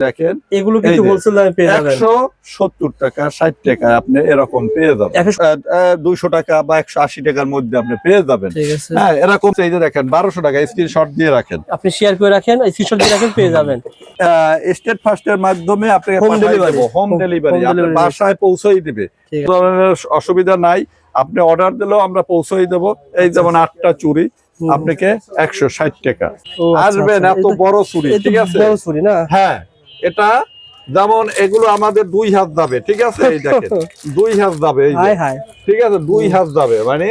দেখেন এগুলো কিন্তু হোলসেল দামে পেয়ে যাবেন। একশো সত্তর টাকা ষাট টাকা আপনি এরকম পেয়ে যাবেন। একশো- দুইশো টাকা বা একশো আশি টাকার মধ্যে আপনি পেয়ে যাবেন। ঠিক আছে। হ্যাঁ এরকম এই যে দেখেন বারোশো টাকা স্ক্রিনশট দিয়ে রাখেন। আপনি শেয়ার করে রাখেন স্ক্রিনশট দিয়ে রাখেন পেয়ে যাবেন। স্টেট ফার্স্টের মাধ্যমে পাঠিয়ে delivery। দেবো হোম ডেলিভারি আপনার বাসায় পৌঁছেই দিবে। ধরনের অসুবিধা নাই। আপনি অর্ডার দিলেও আমরা পৌঁছেই দেবো। এই যেমন আটটা চুরি হুম। আপনাকে একশো ষাট টাকা। আচ্ছা, আসবেন আচ্ছা। এত বড় চুরি ঠিক আছে? বড় ছুরি না? হ্যাঁ। এটা যেমন এগুলো আমাদের দুই হাত যাবে ঠিক আছে? এই দেখেন দুই হাত যাবে এই ঠিক আছে? দুই হাত যাবে মানে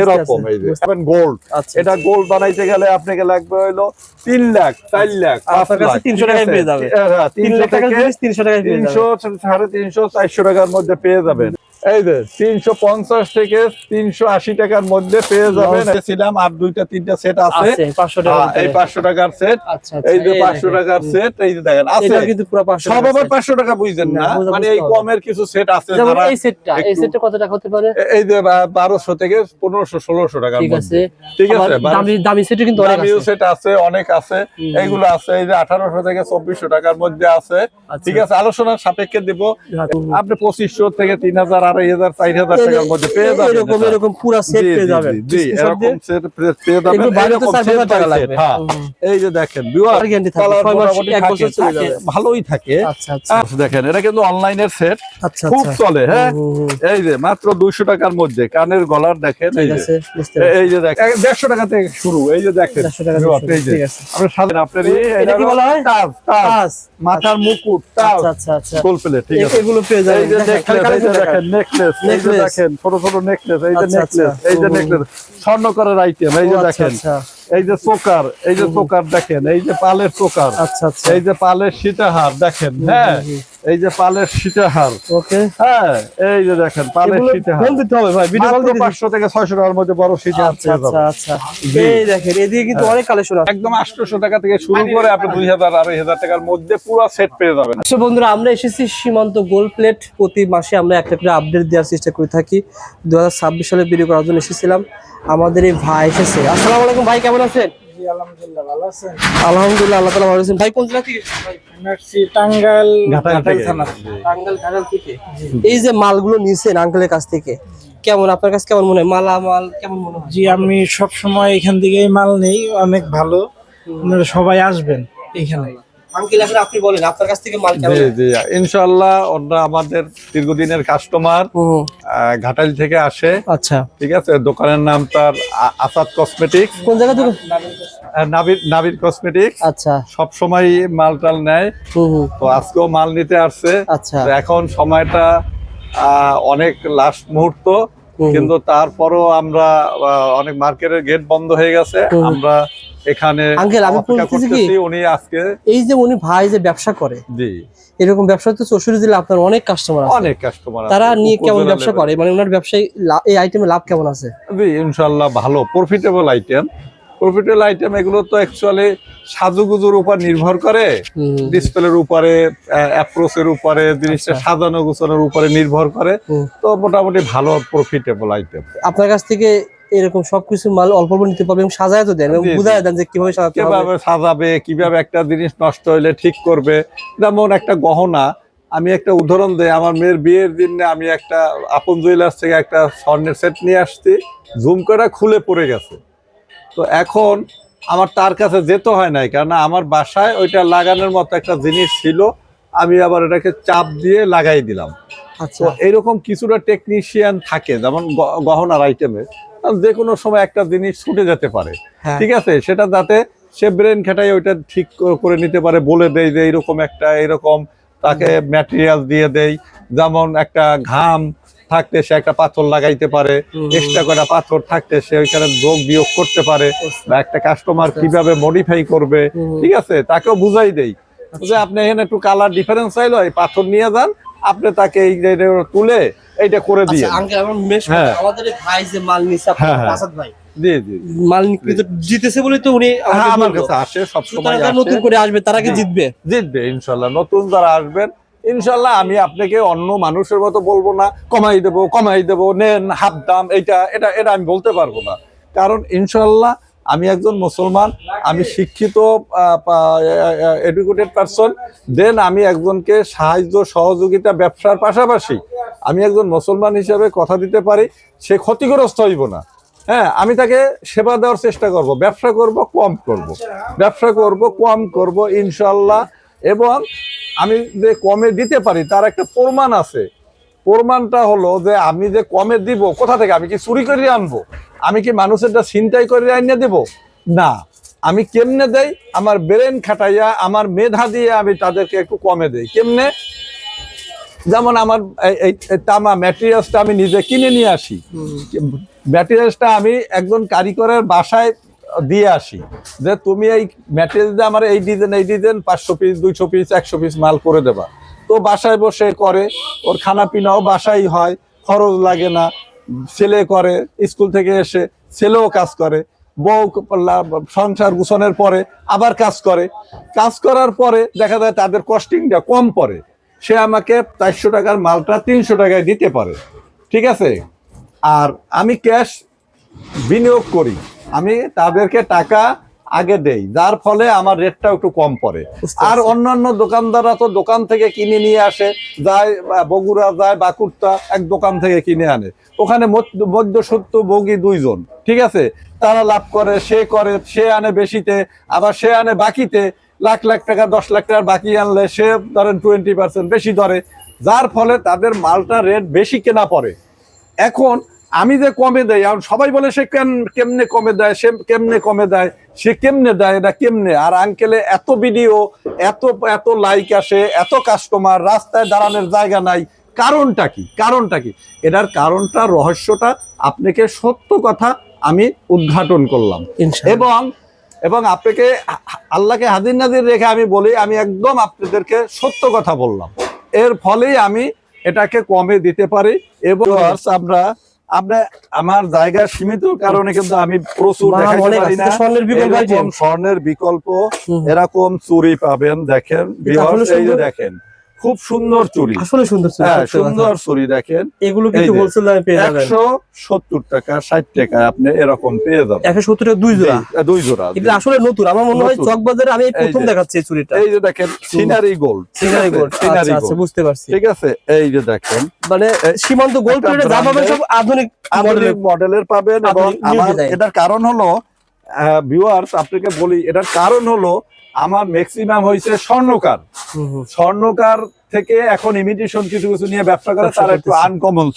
এরকম এই যে। গোল্ড আচ্ছা এটা গোল্ড বানাইতে গেলে আপনাকে লাগবে হলো তিন লাখ চার লাখ আপনার কাছে তিনশো টাকায় পেয়ে যাবে। হ্যাঁ, তিন লাখ টাকা তিনশো টাকায় তিনশো সাড়ে তিনশো চারশো টাকার মধ্যে পেয়ে যাবেন। এই যে তিনশো পঞ্চাশ থেকে তিনশো আশি টাকার মধ্যে পেয়ে যাবেন। ছিলাম আর দুইটা তিনটা সেট আছে। আছে পাঁচশো টাকা হ্যাঁ, এই পাঁচশো টাকার সেট আচ্ছা আচ্ছা এই যে পাঁচশো টাকার সেট এই যে দেখেন আছে। কিন্তু সব আবার পাঁচশো টাকা বুঝছেন না। মানে এই কমের কিছু সেট আছে এই সেটটা এই সেটটা কত টাকা হতে পারে? এই যে বারোশো থেকে পনেরোশো ষোলোশো টাকার ঠিক আছে। ঠিক আছে দামি দামি সেটও কিন্তু অনেক দামিও আছে। সেট আছে অনেক আছে। এইগুলো আছে এই যে আঠারোশো থেকে চব্বিশশো টাকার মধ্যে আছে। আচ্ছা। ঠিক আছে আলোচনার সাপেক্ষে দিব। আপনি পঁচিশশো থেকে তিন হাজার আড়াই হাজার চার হাজার টাকার মধ্যে পেয়ে যাবেন এরকম এরকম পুরো সেট পেয়ে যাবেন। জি, এরকম set পেয়ে যাবেন এরকম হাজার টাকা লাগবে। হ্যাঁ। এই যে দেখেন আর guarantee থাকবে, ছয় মাস, মোটামুটি এক বছর চলে যাবে। ভালোই থাকে। আচ্ছা আচ্ছা। আচ্ছা, দেখেন এটা কিন্তু অনলাইনের সেট আচ্ছা খুব চলে হ্যাঁ। এই যে মাত্র দুইশো টাকার মধ্যে কানের গলার দেখেন এই যে। এই যে দেখেন দেড়শো টাকা থেকে শুরু এই যে দেখেন দেড়শো টাকা viewers, এই যে। ঠিক আছে। আপনার সামনে আপনার এটা কি বলা হয়? তাজ, তাজ। মাথার মুকুট তাজ আচ্ছা আচ্ছা আচ্ছা। গোল প্লেট ঠিক আছে। এগুলো পেয়ে যাবেন। এই যে দেখেন নেকলেস এই যে দেখেন ছোট ছোট নেকলেস এই যে আচ্ছা, নেকলেস আচ্ছা। এই যে। নেকলেস স্বর্ণ করার আইটেম এই যে আচ্ছা, দেখেন আচ্ছা এই যে চোকার এই যে চোকার দেখেন এই যে পালের চোকার আচ্ছা আচ্ছা। এই যে পালের সীতাহার দেখেন হ্যাঁ এই যে পালের সীতাহার। ওকে। হ্যাঁ এই যে দেখেন পালের সীতাহার। ফোন দিতে হবে ভাই ভিডিও দিতে পাঁচশো থেকে ছয়শো টাকার মধ্যে বড় সীতাহার আচ্ছা আচ্ছা আচ্ছা। এই দেখেন এদিকে কিন্তু অনেক কালেকশন আছে। একদম আটশোশো টাকা থেকে শুরু করে আপনি দুই হাজার আড়াই হাজার টাকার মধ্যে পুরো সেট পেয়ে যাবেন। আচ্ছা বন্ধুরা আমরা এসেছি সীমান্ত গোল্ড প্লেট প্রতি মাসে আমরা একটা করে আপডেট দেওয়ার চেষ্টা করে থাকি। দু হাজার ছাব্বিশ সালে ভিডিও করার জন্য এসেছিলাম। আমাদের এই ভাই এসেছে। আসসালামু আলাইকুম ভাই কেমন আছেন? আলহামদুলিল্লাহ ভালো আছেন। আলহামদুলিল্লাহ আল্লাহ তালা ভালো আছেন। ভাই কোন জেলা থেকে? ঘাটাল থেকে। এই যে মালগুলো নিছেন আঙ্কেলের কাছ থেকে কেমন? আপনার কাছে কেমন মনে হয়? মালা মাল কেমন মনে হয়? জি আমি সবসময় এখান থেকেই মাল নেই অনেক ভালো। আপনারা সবাই আসবেন এখানে। আঙ্কেল এখন আপনি বলেন আপনার কাছ থেকে মাল জি জি ইনশাল্লাহ ওরা আমাদের দীর্ঘদিনের কাস্টমার হুম, থেকে আসে। আচ্ছা। ঠিক আছে দোকানের নাম তার আ- আসাদ কসমেটিক্স কোন জায়গা থেকে? নাবির নাবির কসমেটিক্স আচ্ছা। সব সময় মাল টাল নেয় তো আজকেও মাল নিতে আসছে। আচ্ছা। এখন সময়টা অনেক লাস্ট মুহূর্ত। কিন্তু তারপরও আমরা অনেক মার্কেটের গেট বন্ধ হয়ে গেছে। আমরা এখানে আঙ্কেল, আমি বলতেছি কি- উনি আজকে এই যে উনি ভাই যে ব্যবসা করে জি। এরকম ব্যবসা তো চৌষট্টি জেলা আপনার অনেক কাস্টমার আছে। অনেক কাস্টমার তারা নিয়ে কেমন ব্যবসা করে? মানে ওনার ব্যবসায় এই আইটেমে লাভ কেমন আছে? জি ইনশাল্লাহ ভালো প্রফিটেবল আইটেম প্রফিটেবল আইটেম এগুলো তো অ্যাকচুয়ালি সাজুগুজুর উপর নির্ভর করে। ডিসপ্লের উপরে অ্যাপ্রোচের উপরে জিনিসটা আচ্ছা। সাজানো গোছানোর উপরে নির্ভর করে। তো মোটামুটি ভালো প্রফিটেবল আইটেম আপনার কাছ থেকে এরকম সবকিছু মাল অল্প অল্প নিতে পারবেন এবং সাজায় তো দেন এবং। বুঝায় দেন যে কীভাবে সাজাতে কীভাবে সাজাবে কীভাবে একটা জিনিস নষ্ট হইলে ঠিক করবে। যেমন একটা গহনা আমি একটা উদাহরণ দেই আমার মেয়ের বিয়ের দিনে আমি একটা আপন জুয়েলার্স থেকে একটা স্বর্ণের সেট নিয়ে আসছি জুম করে খুলে পড়ে গেছে। তো এখন আমার তার কাছে যেতে হয় নাই কারণ আমার বাসায় ওইটা লাগানোর মতো একটা জিনিস ছিল আমি আবার এটাকে চাপ দিয়ে লাগাই দিলাম। আচ্ছা। এরকম কিছুটা টেকনিশিয়ান থাকে যেমন গহনার আইটেমে যে কোনো সময় একটা জিনিস ছুটে যেতে পারে। হ্যাঁ। ঠিক আছে? সেটা যাতে সে ব্রেন খাটাই ওইটা ঠিক করে নিতে পারে বলে দেয় যে এরকম একটা এরকম তাকে ম্যাটেরিয়াল দিয়ে দেয়। যেমন একটা ঘাম থাকতে সে একটা পাথর লাগাইতে পারে এক্সট্রা করে পাথর থাকতে সে ওইখানে যোগ বিয়োগ করতে পারে বা একটা কাস্টমার আচ্ছা, কীভাবে মডিফাই করবে ঠিক আছে? তাকেও বুঝাই দেই। যে আপনি এখানে একটু কালার ডিফারেন্স চাইলো এই পাথর নিয়ে যান আপনি তাকে এই যে তুলে এইটা করে দিয়ে আচ্ছা আঙ্কেল আমার মেশ হ্যাঁ। আমাদের ভাই যে মাল নিছে হ্যাঁ, হ্যাঁ। আসাদ ভাই। জি জি। মাল জিতেছে বলে তো উনি আমার কাছে আসে সব সময় তারা নতুন করে আসবে তারা কি জিতবে? জিতবে ইনশাল্লাহ। নতুন যারা আসবেন ইনশাল্লাহ আমি আপনাকে অন্য মানুষের মতো বলব না কমাই দেবো কমাই দেবো নেন হাফ দাম এটা এটা এটা আমি বলতে পারব না। কারণ ইনশাল্লাহ আমি একজন মুসলমান, আমি শিক্ষিত এডুকেটেড পারসন দেন আমি একজনকে সাহায্য, সহযোগিতা ব্যবসার পাশাপাশি আমি একজন মুসলমান হিসেবে কথা দিতে পারি, সে ক্ষতিগ্রস্ত হইব না। হ্যাঁ আমি তাকে সেবা দেওয়ার চেষ্টা করব, ব্যবসা করব, কম করব। ব্যবসা করব, কম করব ইনশাল্লাহ এবং আমি যে কমে দিতে পারি, তার একটা প্রমাণ আছে। প্রমাণটা হলো যে আমি যে কমে দিব, কোথা থেকে? আমি কি চুরি করে আনব? আমি কি মানুষেরটা ছিনতাই করে আনিয়ে দেব? না। আমি কেমনে দেই? আমার ব্রেন খাটাইয়া, আমার মেধা দিয়ে আমি তাদেরকে একটু কমে দেই। কেমনে? যেমন আমার এই- তামা ম্যাটেরিয়ালসটা আমি নিজে কিনে নিয়ে আসি। ম্যাটেরিয়ালসটা আমি একজন কারিগরের বাসায় দিয়ে আসি যে, তুমি এই ম্যাটেরিয়াল দিয়ে আমার এই ডিজাইন এই ডিজাইন পাঁচশো পিস দুইশো পিস একশো পিস মাল করে দেবা। তো বাসায় বসে করে, ওর খানা পিনাও বাসায় হয়, খরচ লাগে না, ছেলে করে, স্কুল থেকে এসে ছেলেও কাজ করে, বউ সংসার গুছানোর পরে আবার কাজ করে। কাজ করার পরে দেখা যায় তাদের কস্টিংটা কম পড়ে। সে আমাকে চারশো টাকার মালটা তিনশো টাকায় দিতে পারে। ঠিক আছে? আর আমি ক্যাশ বিনিয়োগ করি। আমি তাদেরকে টাকা আগে দেই যার ফলে আমার রেটটা একটু কম পড়ে। আর অন্যান্য দোকানদাররা তো দোকান থেকে কিনে নিয়ে আসে যায় বগুড়া যায় বাকুরটা এক দোকান থেকে কিনে আনে। ওখানে মধ্য- মধ্যসত্ত্ব ভোগী দুইজন ঠিক আছে? তারা লাভ করে সে করে সে আনে বেশিতে আবার সে আনে বাকিতে। লাখ লাখ টাকা দশ লাখ টাকার বাকি আনলে সে ধরেন টোয়েন্টি পার্সেন্ট বেশি ধরে। যার ফলে তাদের মালটা রেট বেশি কেনা পড়ে। এখন আমি যে কমে দেয় এখন সবাই বলে সে কেন কেমনে কমে দেয় সে কেমনে কমে দেয় সে কেমনে দেয় এটা কেমনে? আর আঙ্কেলে এত ভিডিও এত এত লাইক আসে এত কাস্টমার রাস্তায় দাঁড়ানোর জায়গা নাই। কারণটা কি? কারণটা কি? এটার কারণটা রহস্যটা আপনাকে সত্য কথা আমি উদ্ঘাটন করলাম। এবং এবং আপনাকে আল্লাহকে হাজির নাজির রেখে আমি বলি আমি একদম আপনাদেরকে সত্য কথা বললাম। এর ফলেই আমি এটাকে কমে দিতে পারি। এবং আমরা আমরা আমার জায়গা সীমিত কারণে কিন্তু আমি প্রচুর স্বর্ণের বিকল্প এরকম স্বর্ণের বিকল্প এরকম চুরি পাবেন দেখেন। দেখেন। খুব সুন্দর চুরি আসলে সুন্দর হ্যাঁ সুন্দর চুরি দেখেন। এগুলো কিন্তু হোলসেল দামে পেয়ে যাবেন। একশো সত্তর টাকা ষাট টাকা আপনি এরকম পেয়ে যাবেন। একশো সত্তর টাকা দুই জোড়া? দুই জোড়া এগুলো আসলে নতুন। আমার মনে হয় নতুন। চক বাজারে আমি প্রথম দেখাচ্ছি এই চুরিটা এই যে দেখেন scenery gold scenery gold scenery আচ্ছা আচ্ছা বুঝতে পারছি। ঠিক আছে? এই যে দেখেন। মানে সীমান্ত গোল্ড প্লেটে যা পাবেন সব আধুনিক মডেলের পাবেন এবং আমার এটার কারণ হলো ভিউয়ার্স আপনাকে বলি এটার কারণ হলো আমার ম্যাক্সিমাম হয়েছে স্বর্ণকার। স্বর্ণকার থেকে এখন ইমিটেশন কিছু কিছু নিয়ে ব্যবসা করে তার একটু। আনকমন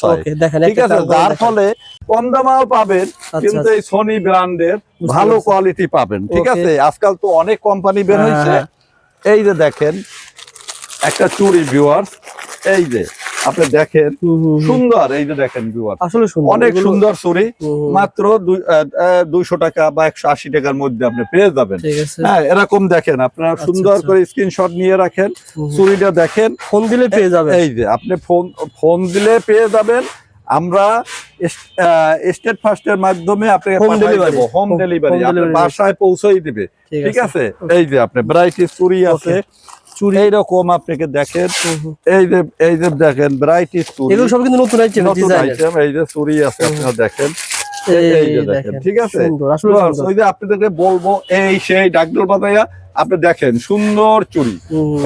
ঠিক আছে যার ফলে কম দামাও পাবেন আচ্ছা, কিন্তু আচ্ছা। এই সোনি ব্র্যান্ডের ভালো কোয়ালিটি পাবেন। ঠিক আছে আজকাল তো অনেক কোম্পানি বের হ্যাঁ, হয়েছে হ্যাঁ। এই যে দেখেন একটা চুরি ভিউয়ার্স এই যে। আপনি দেখেন। সুন্দর এই যে দেখেন আসলে অনেক সুন্দর চুরি। মাত্র দুইশো টাকা বা একশো আশি টাকার মধ্যে আপনি পেয়ে যাবেন হ্যাঁ এরকম দেখেন আপনারা সুন্দর আচ্ছা। করে স্ক্রিনশট নিয়ে রাখেন। চুরিটা দেখেন ফোন দিলে পেয়ে যাবেন এই যে আপনি ফোন ফোন দিলে পেয়ে যাবেন আমরা স্টেট ফার্স্টের মাধ্যমে আপনাকে। দেবো হোম ডেলিভারি। বাসায় পৌঁছেই দিবে ঠিক আছে এই যে আপনি ভ্যারাইটি চুরি আছে এইরকম আপনাকে দেখেন। এই যে এই যে দেখেন ভ্যারাইটি এগুলো সব কিন্তু নতুন আইটেম নতুন আইটেম এই যে চুরি আছে আপনারা দেখেন। এই যে দেখেন ঠিক আছে? ওই যে আপনাদেরকে বলব এই সেই বাজাইয়া আপনি দেখেন সুন্দর চুরি।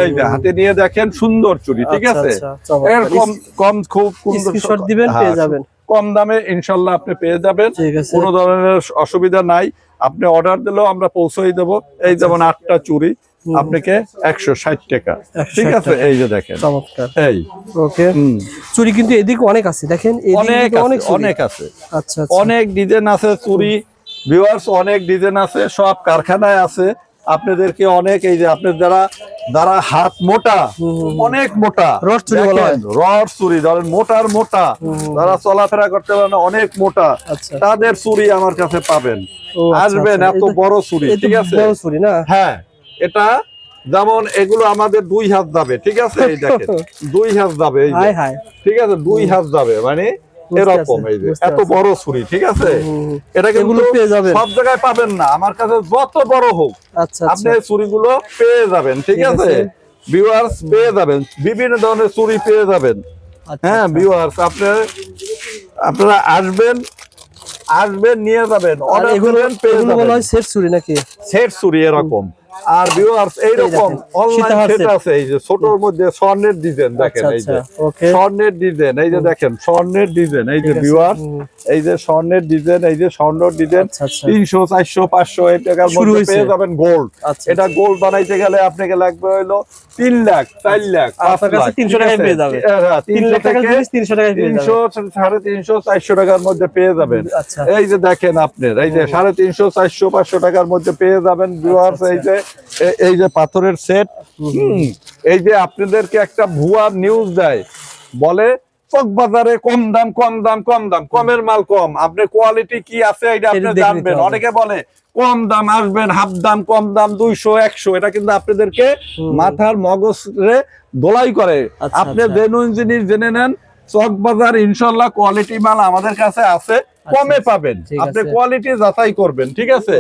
এই যে হাতে নিয়ে দেখেন সুন্দর চুরি ঠিক আচ্ছা, আছে? আচ্ছা, এর কম কম খুব সুন্দর দিবেন হ্যাঁ, পেয়ে যাবেন। কম দামে ইনশাল্লাহ আপনি পেয়ে যাবেন। কোনো ধরনের অসুবিধা নাই। আপনি অর্ডার দিলেও আমরা পৌঁছেই দেবো। এই যেমন আটটা চুরি। আপনাকে একশো ষাট টাকা। ঠিক আছে এই যে দেখেন। চমৎকার। এই। ওকে। চুরি কিন্তু এদিকে অনেক আছে দেখেন? অনেক অনেক। অনেক আছে। আচ্ছা আচ্ছা। অনেক ডিজাইন আছে চুরি ভিউয়ার্স অনেক ডিজাইন আছে সব কারখানায় আছে। আপনাদেরকে অনেক এই যে আপনার যারা যারা হাত মোটা অনেক মোটা রড চুরি রড চুরি ধরেন মোটার মোটা। যারা চলাফেরা করতে পারে না অনেক মোটা। আচ্ছা। তাদের চুরি আমার কাছে পাবেন। আচ্ছা, আসবেন। এত বড় চুরি ঠিক আছে? বড় চুরি না? হ্যাঁ। এটা যেমন এগুলো আমাদের দুই হাত যাবে ঠিক আছে? এই দেখেন দুই হাত যাবে এই ঠিক আছে? দুই হাত যাবে মানে এরকম এই যে। এত বড় ছুরি ঠিক আছে। এটা কিন্তু সব জায়গায় পাবেন না। আমার কাছে যত বড় হোক আচ্ছা আপনি আচ্ছা এই চুরিগুলো পেয়ে যাবেন ঠিক আছে। ভিউয়ার্স পেয়ে যাবেন বিভিন্ন ধরনের চুরি পেয়ে যাবেন। আচ্ছা, হ্যাঁ। ভিউয়ার্স আপনার আপনারা আসবেন আসবেন নিয়ে যাবেন। অর্ডার পেয়ে যাবেন। সেট চুরি নাকি? সেট চুরি এরকম। আর ভিউয়ার্স এইরকম অনলাইন সেট আছে এই যে ছোটর মধ্যে স্বর্ণের ডিজাইন দেখেন আচ্ছা এই যে। আচ্ছা স্বর্ণের ডিজাইন এই যে দেখেন স্বর্ণের ডিজাইন এই যে ভিউয়ার্স এই যে স্বর্ণের ডিজাইন এই যে ডিজাইন আচ্ছা আচ্ছা। তিনশো চারশো পাঁচশো এই টাকার মধ্যে পেয়ে যাবেন গোল্ড আচ্ছা এটা গোল্ড বানাইতে গেলে আপনাকে লাগবে হলো তিন লাখ চার লাখ পাঁচ আপনার কাছে লাখ 300 টাকায় পেয়ে। হ্যাঁ, তিন লাখ তিনশো তিনশো সাড়ে তিনশো চারশো টাকার মধ্যে পেয়ে যাবেন। আচ্ছা। এই যে দেখেন আপনার এই যে সাড়ে তিনশো চারশো পাঁচশো টাকার মধ্যে পেয়ে যাবেন ভিউয়ার্স এই যে এই যে পাথরের সেট এই যে আপনাদেরকে একটা ভুয়া নিউজ দেয়। বলে চক বাজারে কম দাম কম দাম কম দাম কমের মাল কম। আপনার কোয়ালিটি কি আছে এটা আপনি জানবেন। অনেকে বলে কম দাম আসবেন হাফ দাম কম দাম দুইশো একশো। এটা কিন্তু আপনাদেরকে। মাথার মগজরে দোলাই করে। আচ্ছা, আপনি আচ্ছা। জেনুইন জিনিস জেনে নেন চক বাজার ইনশাল্লাহ কোয়ালিটি মাল আমাদের কাছে আছে। কমে পাবেন। ঠিক আপনি কোয়ালিটি যাচাই করবেন ঠিক আছে?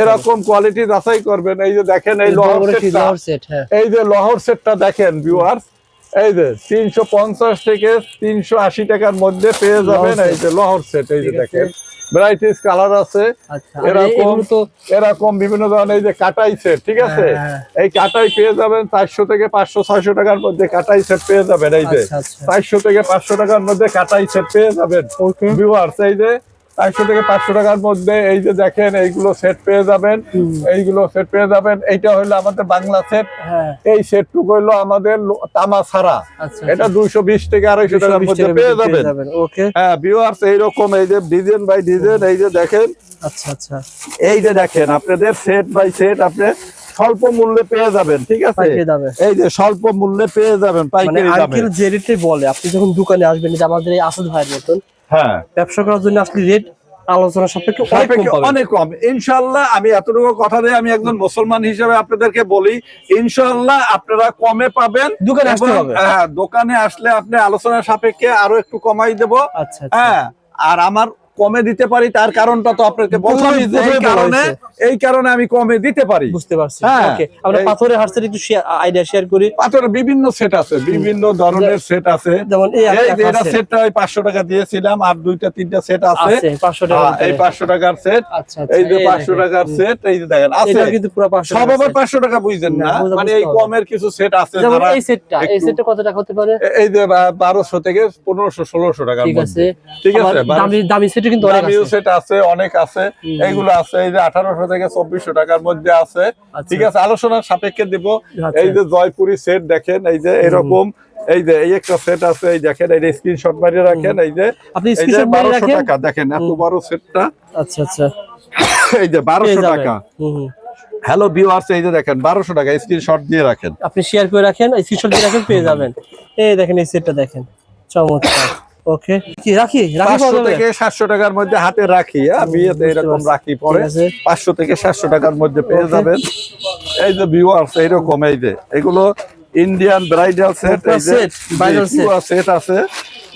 এরকম কোয়ালিটি যাচাই করবেন এই যে দেখেন এই লহর সেটটা হ্যাঁ। এই যে লহর সেটটা দেখেন ভিউয়ার্স এই যে তিনশো পঞ্চাশ থেকে তিনশো আশি টাকার মধ্যে পেয়ে যাবেন এই যে লহর সেট এই যে দেখেন। ভ্যারাইটিস কালার আছে। আচ্ছা এরকম তো এরকম বিভিন্ন ধরনের এই যে কাটাই সেট ঠিক আছে? হ্যাঁ, এই কাটাই পেয়ে যাবেন চারশো থেকে পাঁচশো ছয়শো টাকার মধ্যে কাটাই সেট পেয়ে যাবেন এই যে। আচ্ছা আচ্ছা। চারশো থেকে পাঁচশো টাকার মধ্যে কাটাই সেট পেয়ে যাবেন ভিউয়ার্স এই যে। চারশো থেকে পাঁচশো টাকার মধ্যে এই যে দেখেন এইগুলো সেট পেয়ে যাবেন। এইগুলো সেট পেয়ে যাবেন। এইটা হলো আমাদের বাংলা সেট হ্যাঁ। এই সেটটুকু হলো আমাদের তামা ছাড়া। আচ্ছা এটা দুইশো বিশ থেকে আড়াইশো টাকার মধ্যে পেয়ে যাবেন হ্যাঁ ভিউয়ার্স এইরকম এই যে ডিজাইন বাই ডিজাইন এই যে দেখেন। আচ্ছা আচ্ছা। এই যে দেখেন আপনাদের সেট বাই সেট আপনি স্বল্প মূল্যে পেয়ে যাবেন ঠিক আছে? এই যে স্বল্প মূল্যে পেয়ে যাবেন মানে পাইকারি দামে। আঙ্কেল যে রেটে বলে আপনি যখন দোকানে আসবেন যে আমাদের এই আসাদ ভাইয়ের মতন হ্যাঁ। ব্যবসা করার জন্য আসলে রেট আলোচনা সাপেক্ষে অনেক কম ইনশাল্লাহ আমি এতটুকু কথা দিয়ে আমি একজন মুসলমান হিসেবে আপনাদেরকে বলি ইনশাল্লাহ আপনারা কমে পাবেন দোকানে আসতে হবে। হ্যাঁ দোকানে আসলে আপনি আলোচনা সাপেক্ষে আরও একটু কমাই দেব। আচ্ছা আচ্ছা। হ্যাঁ আর আমার কমে দিতে পারি তার কারণটা তো আপনাকে যে এই কারণে এই কারণে আমি কমে দিতে পারি। বুঝতে পারছি। হ্যাঁ, ওকে আমরা পাথরের হাটসের একটু আইডিয়া শেয়ার করি। পাথরের বিভিন্ন সেট আছে বিভিন্ন ধরনের সেট আছে। যেমন এই এটা সেটটা ওই পাঁচশো টাকা দিয়েছিলাম আর দুইটা তিনটা সেট আছে। আছে 500 টাকা হ্যাঁ, এই পাঁচশো টাকার সেট আচ্ছা আচ্ছা এই যে এই পাঁচশো দেখেন। টাকার সেট এই যে দেখেন আছে। কিন্তু পুরো 500 সব টাকা আবার set। পাঁচশো টাকা বুঝছেন না, মানে এই কমের কিছু সেট আছে যারা এই সেটটা এই সেটটা কত টাকা হতে পারে? এই যে বারোশো থেকে পনেরোশো ষোলোশো টাকার ঠিক আছে। ঠিক আছে দামি দামি সেট কিন্তু অনেক আছে। সেট আছে অনেক আছে। এইগুলো আছে এই যে আঠারোশো থেকে চব্বিশশো টাকার মধ্যে আছে। আচ্ছা। ঠিক আছে আলোচনার সাপেক্ষে দিব। আচ্ছা। এই যে জয়পুরি সেট দেখেন এই যে এরকম এই যে এই একটা সেট আছে এই দেখেন এই স্ক্রিনশট মারিয়ে রাখেন এই যে আপনি স্ক্রিনশট মেরে বারোশো রাখেন? টাকা দেখেন এত বড় সেটটা আচ্ছা আচ্ছা। এই যে পেয়ে বারোশো যাবেন। টাকা হুম। হ্যালো ভিউয়ার্স এই যে দেখেন বারোশো টাকা স্ক্রিনশট দিয়ে রাখেন। আপনি শেয়ার করে রাখেন স্ক্রিনশট দিয়ে রাখেন পেয়ে যাবেন। এই দেখেন এই সেটটা দেখেন। চমৎকার। ওকে। কি রাখি? রাখি পাঁচশো পাওয়া যাবে? থেকে সাতশো টাকার মধ্যে হাতে রাখি হ্যাঁ? বিয়েতে এরকম রাখি পরে ঠিক আছে। পাঁচশো থেকে সাতশো টাকার মধ্যে পেয়ে যাবেন। এই যে ভিউয়ার্স এইরকম এই যে এগুলো ইন্ডিয়ান ব্রাইডাল সেট এই যে সেট আছে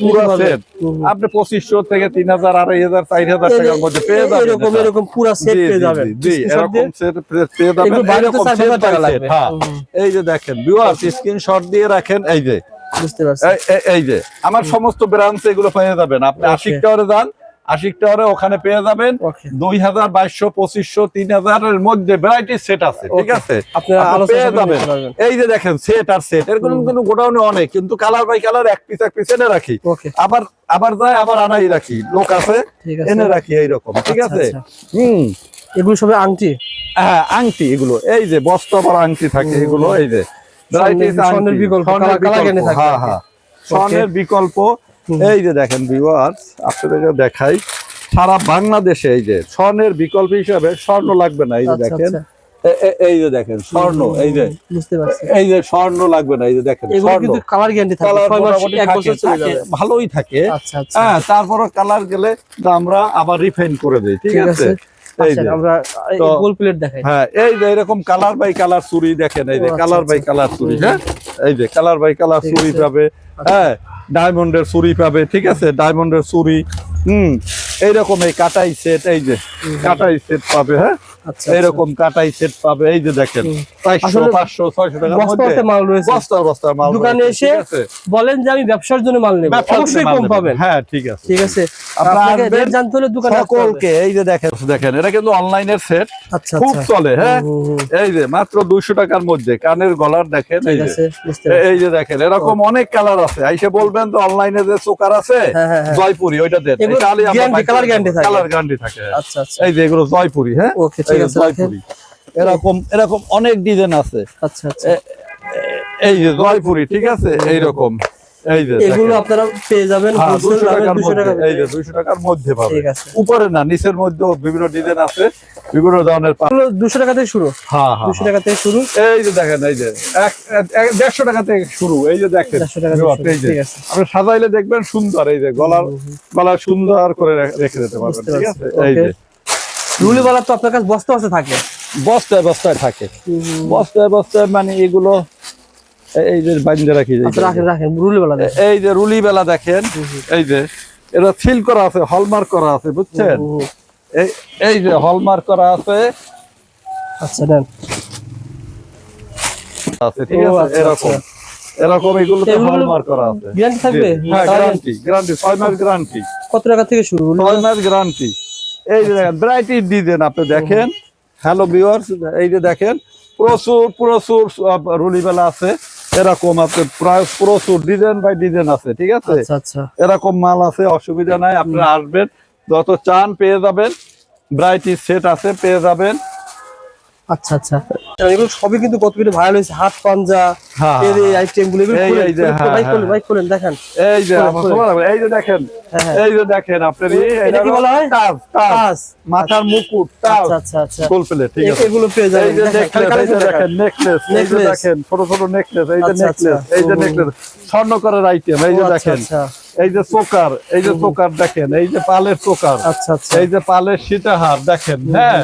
পুরো সেট আপনি পঁচিশশো থেকে তিন হাজার আড়াই হাজার চার হাজার এই- টাকার মধ্যে পেয়ে যাবেন এরকম এরকম পুরা সেট পেয়ে যাবেন। জি, এরকম set পেয়ে যাবেন এরকম টাকা লাগবে। হ্যাঁ। এই যে দেখেন ভিউয়ার্স স্ক্রিনশট দিয়ে রাখেন এই যে বুঝতে পারছি। এই- যে আমার সমস্ত ব্রাঞ্চ এগুলো পেয়ে যাবেন। আপনি আশিক টাওয়ারে যান আশিক টাওয়ারে ওখানে পেয়ে যাবেন। দুই হাজার বাইশশো পঁচিশশো তিন হাজারের মধ্যে ভ্যারাইটি সেট আছে ঠিক আছে? পেয়ে যাবেন। এই যে দেখেন সেট আর সেট এরকম কিন্তু গোডাউনে অনেক কিন্তু কালার বাই কালার এক পিস এক পিস এনে রাখি। আবার আবার যায় আবার আনাই রাখি। লোক আছে এনে রাখি এইরকম ঠিক আচ্ছা, আছে? আচ্ছা। হুম। এগুলো সবে আংটি? হ্যাঁ আংটি এগুলো। এই যে বস্তা ভরা আংটি থাকে এগুলো এই যে। স্বর্ণের- বিকল্প, স্বর্ণের কালা- কালা জ্ঞানে বিকল্প, থাকে হ্যাঁ হ্যাঁ স্বর্ণের বিকল্প এই যে দেখেন ভিউয়ার্স আপনাদেরকে দেখাই সারা বাংলাদেশে এই যে স্বর্ণের বিকল্প হিসাবে স্বর্ণ লাগবে না এই যে আচ্ছা, দেখেন আচ্ছা। এই যে দেখেন স্বর্ণ এই যে বুঝতে পারছি এই যে স্বর্ণ লাগবে না এই যে দেখেন কিন্তু কালার গ্যারান্টি থাকে কালার মাস মোটামুটি বছর চলে যাবে ভালোই থাকে আচ্ছা আচ্ছা হ্যাঁ তারপরে কালার গেলে তা আমরা আবার রিফাইন করে দিই ঠিক আছে আচ্ছা আমরা তো- গোল প্লেট দেখাই। হ্যাঁ এই যে এরকম কালার বাই কালার চুরি দেখেন এই যে কালার বাই। কালার চুরি হ্যাঁ? এই যে কালার বাই কালার চুরি পাবে হ্যাঁ? ডায়মন্ডের চুরি পাবে ঠিক আছে? ডায়মন্ডের চুরি হুম এইরকম এই কাটাই সেট এই যে কাটাই সেট পাবে হ্যাঁ? আচ্ছা এরকম কাটাই সেট পাবে এই যে দেখেন চারশো পাঁচশো ছয়শো টাকার বস্তা মাল রয়েছে। বস্তা বস্তা মাল দোকানে এসে বলেন যে আমি ব্যবসার জন্য মাল নেব। অবশ্যই কম পাবেন। হ্যাঁ ঠিক আছে। ঠিক আছে। আপনারা আপনাকে রেট জানতে হলে দোকানে সকলকে এই যে দেখেন দেখেন এটা কিন্তু অনলাইনের সেট আচ্ছা খুব আচ্ছা। চলে হ্যাঁ। এই যে মাত্র দুইশো টাকার মধ্যে কানের গলার দেখেন এই যে। এই যে দেখেন এরকম অনেক কালার আছে। আইসে বলবেন তো অনলাইনে যে চোকার আছে হ্যাঁ, হ্যাঁ, হ্যাঁ। জয়পুরি ওইটা দেন। থাকে। কালার গ্যারান্টি থাকে। আচ্ছা আচ্ছা। এই যে এগুলো জয়পুরি হ্যাঁ? ওকে ঠিক আছে জয়পুরি। এরকম এরকম অনেক ডিজাইন আছে। আচ্ছা আচ্ছা। এই যে জয়পুরি ঠিক আছে। এইরকম। এগুলো আপনারা পেয়ে যাবেন হ্যাঁ, wholesale 200 দামে টাকার 200 টাকা মধ্যে, এই যে 200 টাকার মধ্যে পাবে উপরে না নিচের মধ্যেও বিভিন্ন ডিজাইন আছে বিভিন্ন ধরনের পা- এগুলো 200 টাকা থেকে শুরু। হ্যাঁ হ্যাঁ 200 টাকা থেকে শুরু। এই যে দেখেন এই যে এক- এক- এক- দেড়শো টাকা থেকে শুরু এই যে দেখেন। 150 টাকা থেকে বিবাদ, শুরু, এই যে আপনি সাজাইলে দেখবেন সুন্দর এই যে গলার গলা সুন্দর করে রেখে দিতে পারবেন ঠিক আছে? এই okay। যে। রুলিওয়ালা তো আপনার কাছে বস্তা থাকে। বস্তায় বস্তায় থাকে। বস্তায় বস্তায় মানে এগুলো এই যে বাইন্দে রাখি। আচ্ছা রাখেন রাখেন রুলিওয়ালা দেন এই যে রুলি বেলা দেখেন এই যে এটা সিল করা আছে হলমার্ক করা আছে বুঝছেন। এই এই যে হলমার্ক করা আছে। আচ্ছা দেন। আছে ঠিক আছে আচ্ছা, এরকম। আচ্ছা। এরকম এগুলো এগুলো- হলমার্ক করা আছে। গ্যারান্টি থাকবে? হ্যাঁ গ্যারান্টি গ্যারান্টি ছয় মাস গ্যারান্টি কত টাকা থেকে শুরু মাস গ্যারান্টি এই যে দেখেন ভ্যারাইটি ডিজাইন আপনি দেখেন। হ্যালো ভিউয়ার্স এই যে দেখেন প্রচুর প্রচুর রুলিবেলা আছে। এরকম আছে প্রায় প্রচুর ডিজাইন বাই ডিজাইন আছে ঠিক আছে? আচ্ছা আচ্ছা। এরকম মাল আছে অসুবিধা নাই আপনারা আসবেন যত চান পেয়ে যাবেন ভ্যারাইটি সেট আছে পেয়ে যাবেন। আচ্ছা আচ্ছা এগুলো সবই কিন্তু কত কিছু ভাইরাল হয়েছে হাত পাঞ্জা হ্যাঁ, এর এই আইটেমগুলো এগুলো খুলেন, হ্যাঁ, হ্যাঁ। দেখেন এই যে এই যে দেখেন হ্যাঁ, হ্যাঁ। এই যে দেখেন আপনার এটা কি বলা হয়? মাথার মুকুট আচ্ছা আচ্ছা আচ্ছা ফুল ঠিক আছে এগুলো পেয়ে যাবেন এই যে দেখেন, নেকলেস এই যে দেখেন ছোট ছোট নেকলেস এই যে আচ্ছা, আচ্ছা। নেকলেস এই যে। নেকলেস স্বর্ণকরের আইটেম এই যে আচ্ছা, দেখেন আচ্ছা। এই যে চোকার এই যে চোকার দেখেন এই যে পালের চোকার আচ্ছা আচ্ছা এই যে পালের সীতাহার দেখেন হ্যাঁ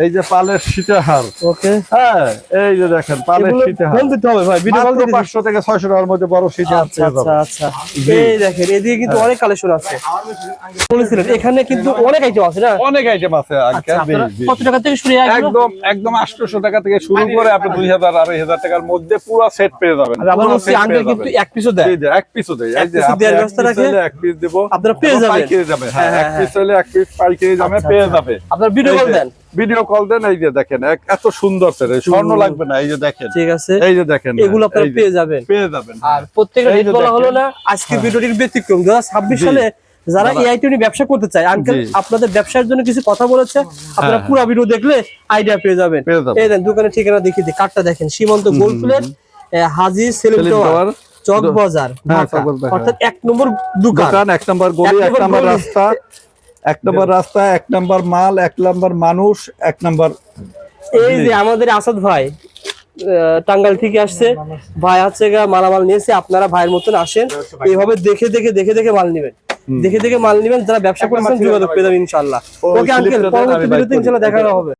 এই যে পালের সীতাহার ওকে হ্যাঁ এই যে দেখেন পালের সীতাহার দিতে হবে ভাই ভিডিও কল মাত্র দিতে পাঁচশো থেকে ছয়শো টাকার মধ্যে বড় সীতাহার আচ্ছা আচ্ছা আচ্ছা। এই দেখেন এদিকে কিন্তু হ্যাঁ। অনেক কালেকশন আছে। বলেছিলেন এখানে কিন্তু অনেক আইটেম আছে না? অনেক আইটেম আছে আচ্ছা। কত টাকা থেকে শুরু একদম একদম আটশোশো টাকা থেকে শুরু করে আপনি দুই হাজার আড়াই হাজার টাকার মধ্যে পুরো সেট পেয়ে যাবেন। আমার হচ্ছে আঙ্কেল কিন্তু এক পিসও দেয়। জি, এক পিসও দেয়। এক এই যে আপনি দেওয়ার ব্যবস্থা রাখে? এক পিস দেব আপনারা পেয়ে যাবেন। পাইকারি যাবে হ্যাঁ হ্যাঁ, এক হ্যাঁ, পিস চাইলে এক পিস পাইকারি যাবে আচ্ছা, পেয়ে। যাবে। আপনার ভিডিও কল দেন ভিডিও কল দেন এই যে দেখেন এত সুন্দর স্যার স্বর্ণ লাগবে না এই যে দেখেন। ঠিক আছে। এই যে দেখেন এগুলো আপনারা পেয়ে যাবেন। পেয়ে যাবেন আর প্রত্যেকটা রেট বলা হলো না আজকে ভিডিওটির ব্যতিক্রম। দু ছাব্বিশ জি। সালে যারা এই আইটেম ব্যবসা করতে চায় আঙ্কেল আপনাদের ব্যবসার জন্য কিছু কথা বলেছে আপনারা হ্যাঁ। পুরো ভিডিও দেখলে আইডিয়া পেয়ে যাবেন। এই দেন দোকানের ঠিকানা দেখিয়ে দিই কার্ডটা দেখেন Simanta gold plate Haji Selim tower Chowk Bazar হ্যাঁ, অর্থাৎ এক নম্বর দোকান। দোকান এক নম্বর গলি এক নম্বর রাস্তা। এক নম্বর রাস্তা এক নম্বর মাল এক নম্বর মানুষ এক নম্বর এই যে আমাদের আসাদ ভাই আহ, টাঙ্গাইল থেকে আসছে। ভাই হচ্ছে গা মালামাল নিয়েছে আপনারা ভাইয়ের মতন আসেন। এইভাবে দেখে দেখে দেখে দেখে মাল নেবেন। দেখে দেখে মাল নেবেন যারা ব্যবসা করছেন যোগাযোগ পেয়ে যাবেন ইনশাল্লাহ। ওকে আঙ্কেল পরবর্তী ভিডিওতে করি। ইনশাল্লাহ দেখানো হবে।